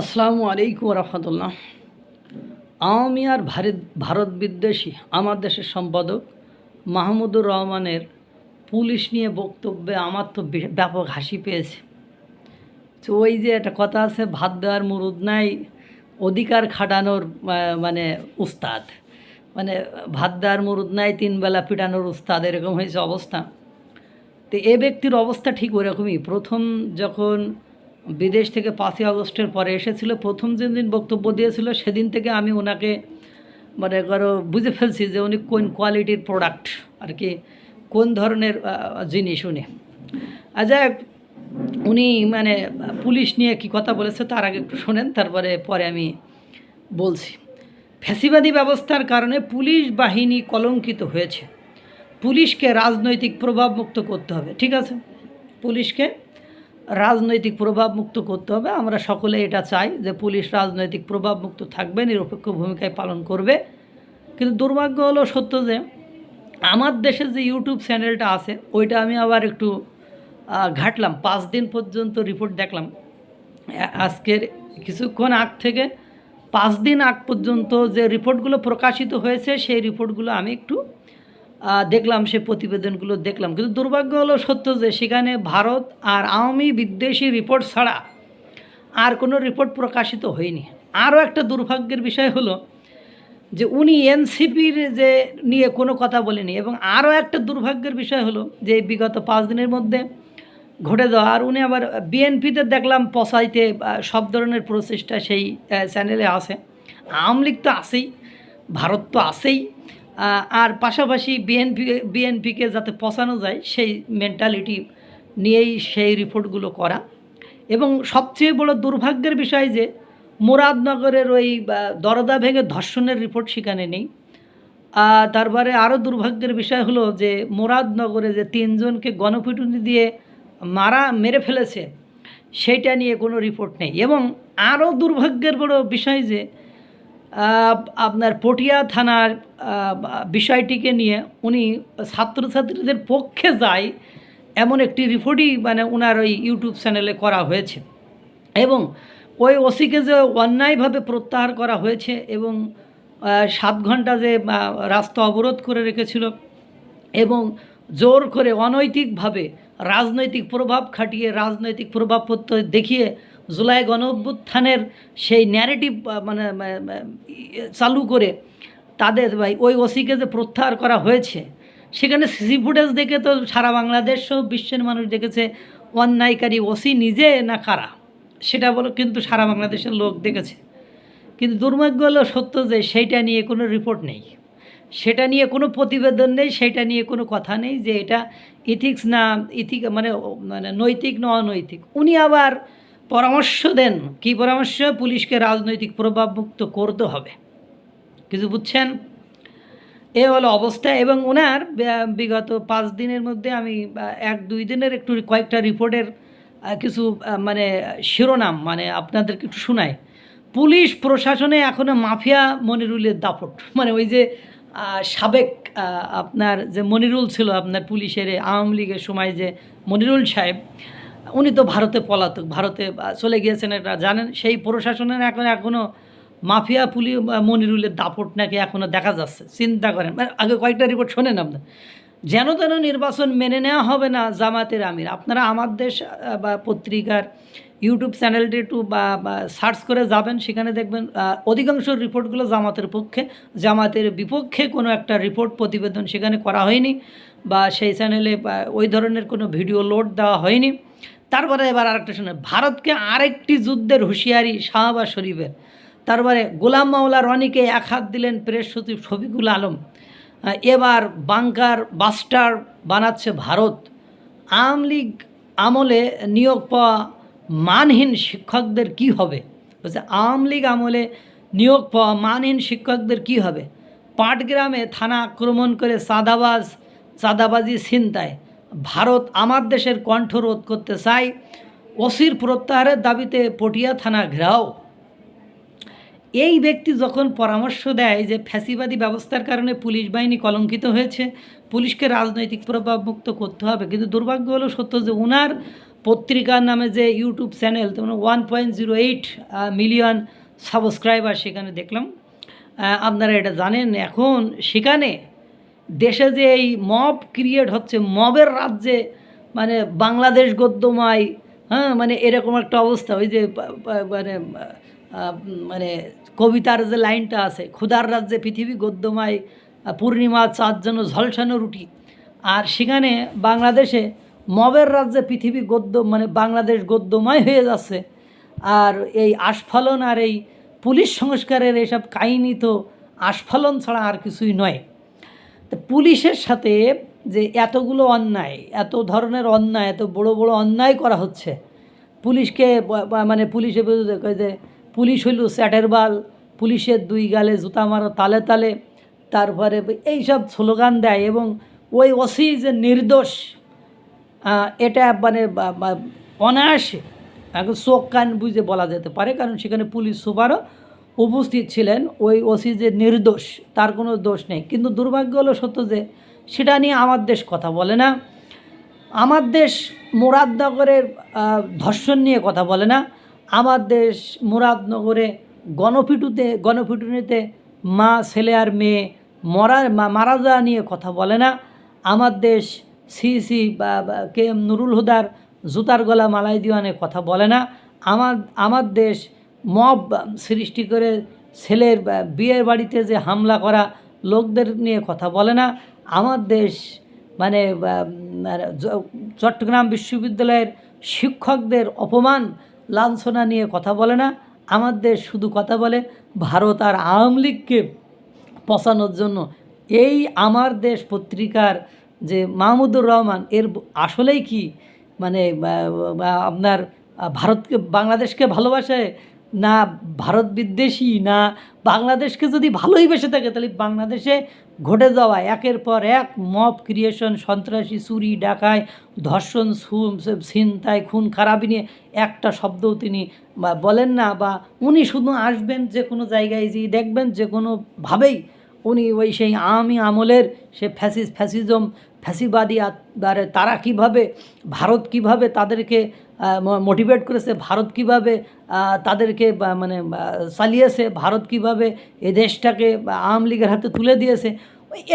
আসসালামু আলাইকুম রহমতুল্লাহ আওয়ামী আর ভারত ভারত বিদ্বেষী আমার দেশের সম্পাদক মাহমুদুর রহমানের পুলিশ নিয়ে বক্তব্যে আমার তো ব্যাপক হাসি পেয়েছে। তো ওই যে একটা কথা আছে, ভাত দেওয়ার মুরুদ নাই, অধিকার খাটানোর মানে উস্তাদ। মানে ভাত দেওয়ার মুরুদ নাই, তিন বেলা পিটানোর উস্তাদ, এরকম হয়েছে অবস্থা। তো এ ব্যক্তির অবস্থা ঠিক ওরকমই। প্রথম যখন বিদেশ থেকে পাঁচই আগস্টের পরে এসেছিল, প্রথম যেদিন বক্তব্য দিয়েছিল, সেদিন থেকে আমি ওনাকে মানে করো বুঝে ফেলছি যে উনি কোন কোয়ালিটির প্রোডাক্ট আর কি, কোন ধরনের জিনিস উনি। যাই উনি মানে পুলিশ নিয়ে কি কথা বলেছে তার আগে একটু শোনেন, তারপরে পরে আমি বলছি। ফ্যাসিবাদী ব্যবস্থার কারণে পুলিশ বাহিনী কলঙ্কিত হয়েছে। পুলিশকে রাজনৈতিক প্রভাবমুক্ত করতে হবে, ঠিক আছে? পুলিশকে রাজনৈতিক প্রভাব মুক্ত করতে হবে। আমরা সকলে এটা চাই যে পুলিশ রাজনৈতিক প্রভাব মুক্ত থাকবে, নিরপেক্ষ ভূমিকায় পালন করবে। কিন্তু দুর্ভাগ্য হলো সত্য যে, আমার দেশে যে ইউটিউব চ্যানেলটা আছে, ওইটা আমি আবার একটু ঘাটলাম। পাঁচ দিন পর্যন্ত রিপোর্ট দেখলাম। আজকের কিছুক্ষণ আগ থেকে পাঁচ দিন আগ পর্যন্ত যে রিপোর্টগুলো প্রকাশিত হয়েছে, সেই রিপোর্টগুলো আমি একটু দেখলাম, সে প্রতিবেদনগুলো দেখলাম। কিন্তু দুর্ভাগ্য হলো সত্য যে সেখানে ভারত আর আওয়ামী বিদ্বেষী রিপোর্ট ছাড়া আর কোনো রিপোর্ট প্রকাশিত হয়নি। আরও একটা দুর্ভাগ্যের বিষয় হলো যে উনি এনসিপির যে নিয়ে কোনো কথা বলেনি এবং আরও একটা দুর্ভাগ্যের বিষয় হলো যে বিগত পাঁচ দিনের মধ্যে ঘটে যাওয়া, আর উনি আবার বিএনপিতে দেখলাম পচাইতে সব ধরনের প্রচেষ্টা সেই চ্যানেলে আছে। আওয়ামী লীগ তো আছেই, ভারত তো আছেই। আর পাশাপাশি বিএনপি বিএনপিকে যাতে পচানো যায়, সেই মেন্টালিটি নিয়েই সেই রিপোর্টগুলো করা। এবং সবচেয়ে বড় দুর্ভাগ্যের বিষয় যে, মুরাদনগরের ওই দরজা ভেঙে ধর্ষণের রিপোর্ট সেখানে নেই। তারপরে আরও দুর্ভাগ্যের বিষয় হলো যে, মুরাদনগরে যে তিনজনকে গণপিটুনি দিয়ে মারা, মেরে ফেলেছে, সেইটা নিয়ে কোনো রিপোর্ট নেই। এবং আরও দুর্ভাগ্যের বড় বিষয় যে আপনার পটিয়া থানার বিষয়টিকে নিয়ে উনি ছাত্রছাত্রীদের পক্ষে যায় এমন একটি রিপোর্টই মানে ওনার ওই ইউটিউব চ্যানেলে করা হয়েছে। এবং ওই ওসিকে যে অন্যায়ভাবে প্রত্যাহার করা হয়েছে এবং সাত ঘণ্টা যে রাস্তা অবরোধ করে রেখেছিল এবং জোর করে অনৈতিকভাবে রাজনৈতিক প্রভাব খাটিয়ে রাজনৈতিক প্রভাব দেখিয়ে জুলাই গণ অভ্যুত্থানের সেই ন্যারেটিভ মানে চালু করে তাদের ভাই, ওই ওসিকে যে প্রত্যাহার করা হয়েছে, সেখানে সিসি ফুটেজ দেখে তো সারা বাংলাদেশ সহ বিশ্বের মানুষ দেখেছে, অন্যায়কারী ওসি নিজে না কারা? সেটা বলো, কিন্তু সারা বাংলাদেশের লোক দেখেছে। কিন্তু দুর্ভাগ্য হলো সত্য যে সেইটা নিয়ে কোনো রিপোর্ট নেই। সেটা নিয়ে কোনো প্রতিবেদন নেই সেটা নিয়ে কোনো কথা নেই যে এটা ইথিক্স না ইথিক মানে মানে নৈতিক না অনৈতিক। উনি আবার পরামর্শ দেন। কি পরামর্শ? পুলিশকে রাজনৈতিক প্রভাবমুক্ত করতে হবে। কিছু বুঝছেন? এ হলো অবস্থা এবং ওনার বিগত পাঁচ দিনের মধ্যে আমি এক দুই দিনের একটু কয়েকটা রিপোর্টের কিছু মানে শিরোনাম মানে আপনাদেরকে একটু শোনায় পুলিশ প্রশাসনে এখনও মাফিয়া মনিরুলের দাপট। মানে ওই যে সাবেক আপনার যে মনিরুল ছিল, আপনার পুলিশের আওয়ামী লীগের সময় যে মনিরুল সাহেব উনি তো ভারতে পলাতক, ভারতে চলে গিয়েছেন, এটা জানেন। সেই প্রশাসনের এখন এখনও মাফিয়া, পুলি মনিরুলের দাপট নাকি এখনও দেখা যাচ্ছে। চিন্তা করেন মানে আগে কয়েকটা রিপোর্ট শোনেন আপনার যেন তেন নির্বাচন মেনে নেওয়া হবে না জামাতের আমির। আপনারা আমার দেশ বা পত্রিকার ইউটিউব চ্যানেলটি একটু, বা সার্চ করে যাবেন, সেখানে দেখবেন অধিকাংশ রিপোর্টগুলো জামাতের পক্ষে। জামাতের বিপক্ষে কোনো একটা রিপোর্ট প্রতিবেদন সেখানে করা হয়নি, বা সেই চ্যানেলে ওই ধরনের কোনো ভিডিও লোড দেওয়া হয়নি। তারপরে এবার আরেকটা শুনে, ভারতকে আরেকটি যুদ্ধের হুঁশিয়ারি শাহবাজ শরীফের। তারপরে গোলাম মাওলা রনিকে এক হাত দিলেন প্রেস সচিব শফিকুল আলম। এবার বাংকার বাস্টার বানাচ্ছে ভারত। আওয়ামী লীগ আমলে নিয়োগ পাওয়া মানহীন শিক্ষকদের কি হবে? বলছে, আওয়ামী লীগ আমলে নিয়োগ পাওয়া মানহীন শিক্ষকদের কি হবে? পাটগ্রামে থানা আক্রমণ করে চাঁদাবাজ, চাঁদাবাজি ছিনতায় ভারত আমার দেশের কণ্ঠ রোধ করতে চায় ওসির প্রত্যাহারের দাবিতে পটিয়া থানা ঘেরাও। এই ব্যক্তি যখন পরামর্শ দেয় যে ফ্যাসিবাদী ব্যবস্থার কারণে পুলিশ বাহিনী কলঙ্কিত হয়েছে, পুলিশকে রাজনৈতিক প্রভাব মুক্ত করতে হবে। কিন্তু দুর্ভাগ্য হলো সত্য যে ওনার পত্রিকার নামে যে ইউটিউব চ্যানেল, তেমন one point zero eight million subscriber সেখানে দেখলাম। আপনারা এটা জানেন। এখন সেখানে দেশে যে এই মব ক্রিয়েট হচ্ছে, মবের রাজ্যে মানে বাংলাদেশ গদ্যময় হ্যাঁ মানে এরকম একটা অবস্থা, ওই যে মানে মানে কবিতার যে লাইনটা আছে, ক্ষুধার রাজ্যে পৃথিবী গদ্যময় পূর্ণিমা, চাঁদ যেন ঝলসানো রুটি। আর সেখানে বাংলাদেশে মবের রাজ্যে পৃথিবী গদ্য মানে বাংলাদেশ গদ্যময় হয়ে যাচ্ছে। আর এই আস্ফালন আর এই পুলিশ সংস্কারের এসব কাহিনী তো আস্ফালন ছাড়া আর কিছুই নয়। তো পুলিশের সাথে যে এতগুলো অন্যায়, এত ধরনের অন্যায়, এত বড় বড় অন্যায় করা হচ্ছে, পুলিশকে মানে পুলিশের যে পুলিশ হইল স্যাটের বাল, পুলিশের দুই গালে জুতা মারো তালে তালে, তারপরে এইসব স্লোগান দেয় এবং ওই ওসি যে নির্দোষ এটা মানে অনায়াসে চোখ কান বুঝে বলা যেতে পারে, কারণ সেখানে পুলিশ সুপারও উপস্থিত ছিলেন, ওই ওসি যে নির্দোষ, তার কোনো দোষ নেই। কিন্তু দুর্ভাগ্য হলো সত্য যে, সেটা নিয়ে আমার দেশ কথা বলে না। আমার দেশ মুরাদনগরের ধর্ষণ নিয়ে কথা বলে না। আমার দেশ মুরাদনগরে গণপিটুতে, গণপিটুনিতে মা, ছেলে আর মেয়ে মরা মারা যাওয়া নিয়ে কথা বলে না। আমার দেশ সি সি, বা বা, কে এম নুরুল হুদার জুতার গলা মালাই দিওয়ানে কথা বলে না। আমার আমার দেশ মব সৃষ্টি করে ছেলের বিয়ের বাড়িতে যে হামলা করা লোকদের নিয়ে কথা বলে না। আমার দেশ মানে মানে চট্টগ্রাম বিশ্ববিদ্যালয়ের শিক্ষকদের অপমান, লাঞ্ছনা নিয়ে কথা বলে না। আমার দেশ শুধু কথা বলে ভারত আর আওয়ামী লীগকে পচানোর জন্য। এই আমার দেশ পত্রিকার যে মাহমুদুর রহমান, এর আসলেই কি? মানে আপনার ভারতকে, বাংলাদেশকে ভালোবাসে না ভারত বিদ্বেষী, না বাংলাদেশকে যদি ভালোই বেসে থাকে, তাহলে বাংলাদেশে ঘটে যাওয়া একের পর এক মব ক্রিয়েশন সন্ত্রাসী, চুরি, ডাকায়, ধর্ষণ ছিনতাই খুন, খারাপি নিয়ে একটা শব্দও তিনি বলেন না বা উনি শুধু আসবেন যে কোনো জায়গায় যে দেখবেন যে কোনোভাবেই উনি ওই সেই আমি আমলের সে ফ্যাসিস, ফ্যাসিজম, ফ্যাসিবাদী তারা কীভাবে, ভারত কীভাবে তাদেরকে মোটিভেট করেছে ভারত কীভাবে তাদেরকে মানে চালিয়েছে, ভারত কীভাবে এই দেশটাকে আওয়ামী লীগের হাতে তুলে দিয়েছে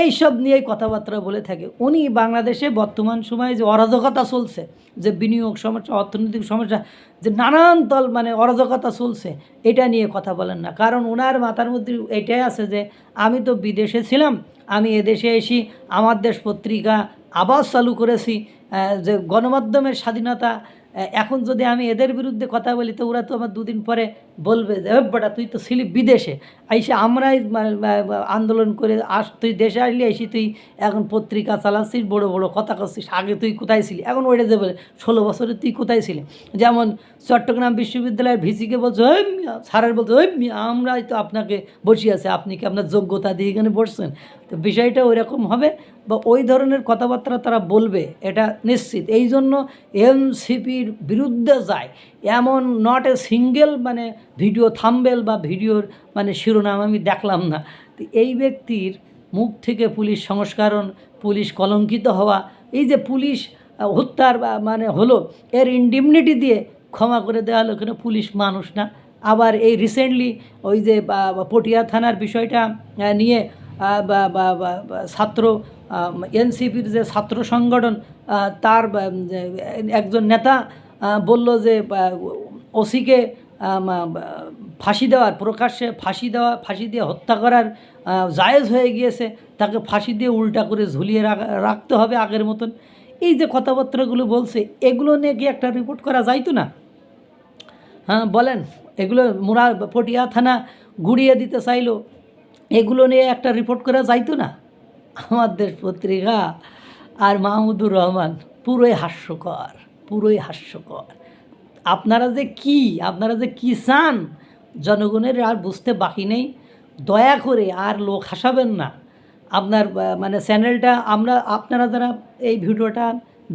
এইসব নিয়েই কথাবার্তা বলে থাকে। উনি বাংলাদেশে বর্তমান সময়ে যে অরাজকতা চলছে, যে বিনিয়োগ সমস্যা, অর্থনৈতিক সমস্যা, যে নানান তল মানে অরাজকতা চলছে, এটা নিয়ে কথা বলেন না। কারণ ওনার মাথার মধ্যে এটাই আছে যে, আমি তো বিদেশে ছিলাম, আমি এদেশে এসি আমার দেশ পত্রিকা আবার চালু করেছি যে গণমাধ্যমের স্বাধীনতা এখন যদি আমি এদের বিরুদ্ধে কথা বলি তো ওরা তো আমার দুদিন পরে বলবে যে বেটা তুই তো ছিলি বিদেশে। আইসে আমরাই আন্দোলন করে আস তুই দেশে আসলি এসে তুই এখন পত্রিকা চালাচ্ছিস বড় বড় কথা করছিস। আগে তুই কোথায় ছিলি? এখন ওইটা যে বলে ষোলো বছরে তুই কোথায় ছিলি? যেমন চট্টগ্রাম বিশ্ববিদ্যালয়ের ভিসিকে বলছে ওই মিয়া", স্যারের বলছে ওই মিয়া, আমরাই তো আপনাকে বসিয়েছে আপনি কি আপনার যোগ্যতা দিয়ে এখানে বসছেন? তো বিষয়টা ওইরকম হবে। বা ওই ধরনের কথাবার্তা তারা বলবে, এটা নিশ্চিত। এই জন্য এমসিপির বিরুদ্ধে যায়। এমন নট এ সিঙ্গেল মানে ভিডিও থাম্বেল বা ভিডিওর মানে শিরোনাম আমি দেখলাম না। তো এই ব্যক্তির মুখ থেকে পুলিশ সংস্করণ, পুলিশ কলঙ্কিত হওয়া, এই যে পুলিশ হত্যার বা মানে হলো, এর ইন্ডিমনিটি দিয়ে ক্ষমা করে দেওয়া হলো কেন? পুলিশ মানুষ না। আবার এই রিসেন্টলি ওই যে পটিয়া থানার বিষয়টা নিয়ে বা, ছাত্র এনসিপির যে ছাত্র সংগঠন তার একজন নেতা বলল যে ওসিকে ফাঁসি দেওয়ার, প্রকাশ্যে ফাঁসি দেওয়া, ফাঁসি দিয়ে হত্যা করার জায়েজ হয়ে গিয়েছে। তাকে ফাঁসি দিয়ে উল্টা করে ঝুলিয়ে রাখা- রাখতে হবে আগের মতন। এই যে কথাবার্তাগুলো বলছে, এগুলো নিয়ে কি একটা রিপোর্ট করা যাইতো না? হ্যাঁ বলেন, এগুলো মুরা, পটিয়া থানা গুড়িয়ে দিতে চাইলো, এগুলো নিয়ে একটা রিপোর্ট করা যাইতো না? আমার দেশ পত্রিকা আর মাহমুদুর রহমান পুরোই হাস্যকর পুরোই হাস্যকর। আপনারা যে কি, আপনারা যে কি চান, জনগণের আর বুঝতে বাকি নেই। দয়া করে আর লোক হাসাবেন না। আপনার মানে চ্যানেলটা আমরা, আপনারা যারা এই ভিডিওটা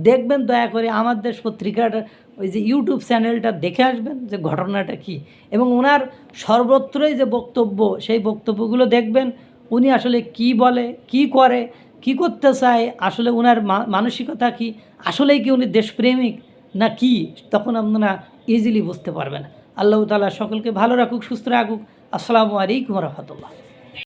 দেখবেন, দয়া করে আমার দেশ পত্রিকাটা ওই যে ইউটিউব চ্যানেলটা দেখে আসবেন যে ঘটনাটা কি। এবং ওনার সর্বত্রই যে বক্তব্য, সেই বক্তব্যগুলো দেখবেন। উনি আসলে কি বলে, কি করে, কি করতে চায়, আসলে ওনার মানসিকতা কি, আসলেই কি উনি দেশপ্রেমিক না কি, তখন আপনারা ইজিলি বুঝতে পারবেন। আল্লাহ তালা সকলকে ভালো রাখুক, সুস্থ রাখুক। আসসালামু আলাইকুম রহমতুল্লাহ।